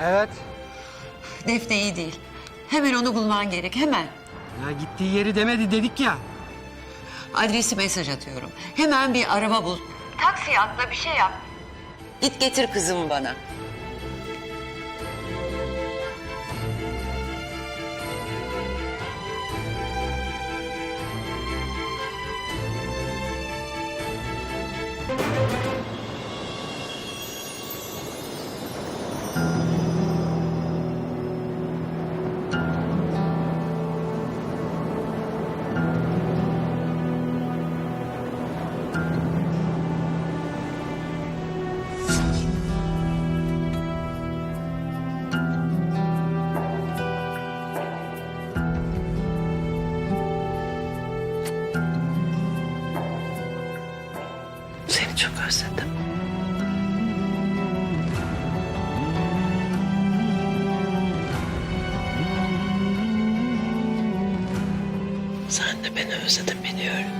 Evet. Defne iyi değil. Hemen onu bulman gerek hemen. Ya gittiği yeri demedi dedik ya. Adresi mesaj atıyorum. Hemen bir araba bul. Taksiye atla bir şey yap. Git getir kızımı bana. Seni çok özledim. Sen de beni özledin biliyorum.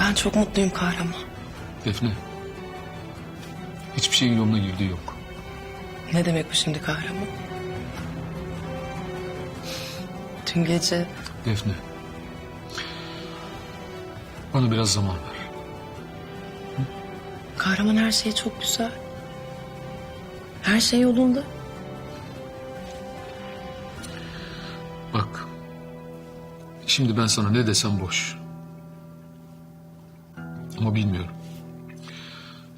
Ben çok mutluyum kahraman. Defne. Hiçbir şeyin yoluna girdiği yok. Ne demek bu şimdi kahraman? Dün gece Defne. Bana biraz zaman ver. kahraman her şey çok güzel. Her şey yolunda. Bak. Şimdi ben sana ne desem boş. Ama bilmiyorum.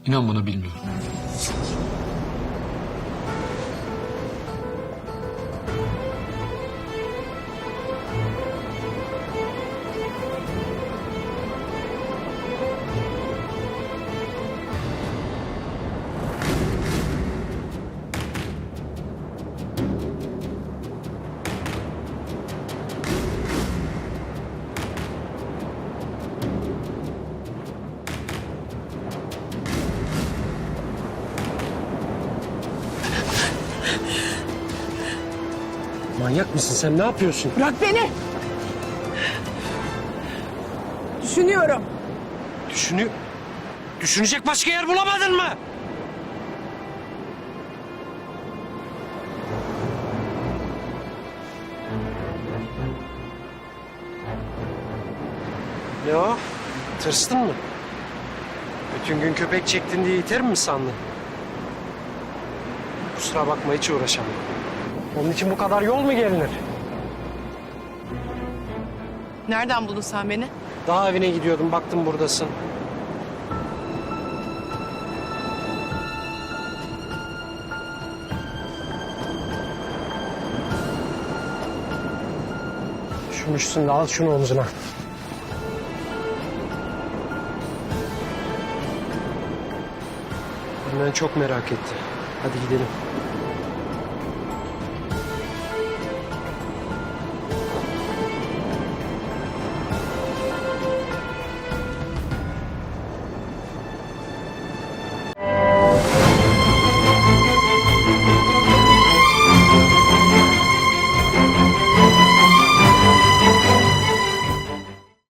İnan bana bilmiyorum. Manyak mısın sen ne yapıyorsun? Bırak beni. Düşünüyorum. Düşünü... Düşünecek başka yer bulamadın mı? Ne o? Tırstın mı? Bütün gün köpek çektin diye iterim mi sandın? Kusura bakma hiç uğraşamam. Onun için bu kadar yol mu gelinir? Nereden buldun sen beni? Daha evine gidiyordum baktım buradasın. Üşümüşsün de al şunu omzuna. Benden çok merak etti. Hadi gidelim.